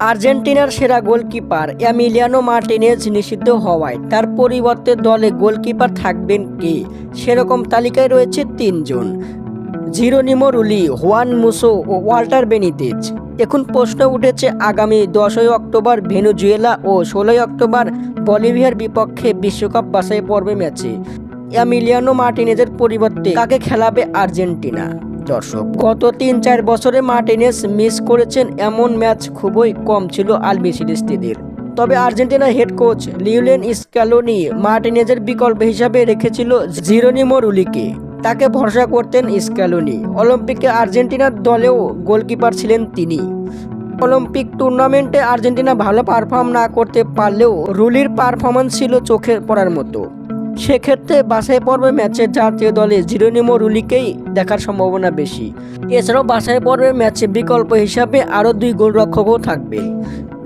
আর্জেন্টিনার সেরা goalkeeper Emiliano Martinez নিষিদ্ধ হওয়ায় তার পরিবর্তে দলে গোলকিপার থাকবেন কে? সেরকম তালিকায় রয়েছে তিনজন। জিরোনিমো রুলি, হোয়ান মুসো ও ওয়াল্টার বেনিতেজ। এখন প্রশ্ন উঠেছে, আগামী দশই অক্টোবর ভেনুজুয়েলা ও ষোলোই অক্টোবর বলিভিয়ার বিপক্ষে বিশ্বকাপ বাছাই পর্বে ম্যাচে অ্যামিলিয়ানো মার্টিনেজের পরিবর্তে কাকে খেলাবে আর্জেন্টিনা? দর্শক, গত তিন চার বছরে মার্টিনেজ মিস করেছেন এমন ম্যাচ খুবই কম ছিল আলবিসিডিস্তিদের তবে Argentina head coach Lionel Scaloni মার্টিনেজের বিকল্প হিসাবে রেখেছিল জিরোনিমো রুলিকে তাকে ভরসা করতেন স্ক্যালোনি অলিম্পিকে আর্জেন্টিনার দলেও গোলকিপার ছিলেন তিনি। অলিম্পিক টুর্নামেন্টে আর্জেন্টিনা ভালো পারফর্ম না করতে পারলেও রুলির পারফরমেন্স ছিল চোখে পড়ার মতো। সেক্ষেত্রে বাছাই পর্বে ম্যাচে জাতীয় দলে জিরোনিমো রুলিকেই দেখার সম্ভাবনা বেশি। এছাড়াও বাছাই পর্বে ম্যাচে বিকল্প হিসাবে আরও দুই গোলরক্ষকও থাকবে।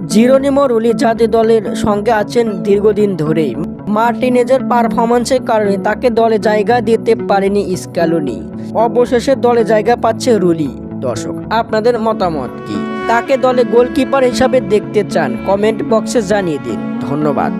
জিরোনিমো রুলি জাতীয় দলের সঙ্গে আছেন দীর্ঘদিন ধরেই। মার্টিনেজের পারফরমেন্সের কারণে তাকে দলে জায়গা দিতে পারেনি স্ক্যালোনি। অবশেষে দলে জায়গা পাচ্ছে রুলি। দর্শক, আপনাদের মতামত কি? তাকে দলে গোলকিপার হিসাবে দেখতে চান, কমেন্ট বক্সে জানিয়ে দিন। ধন্যবাদ।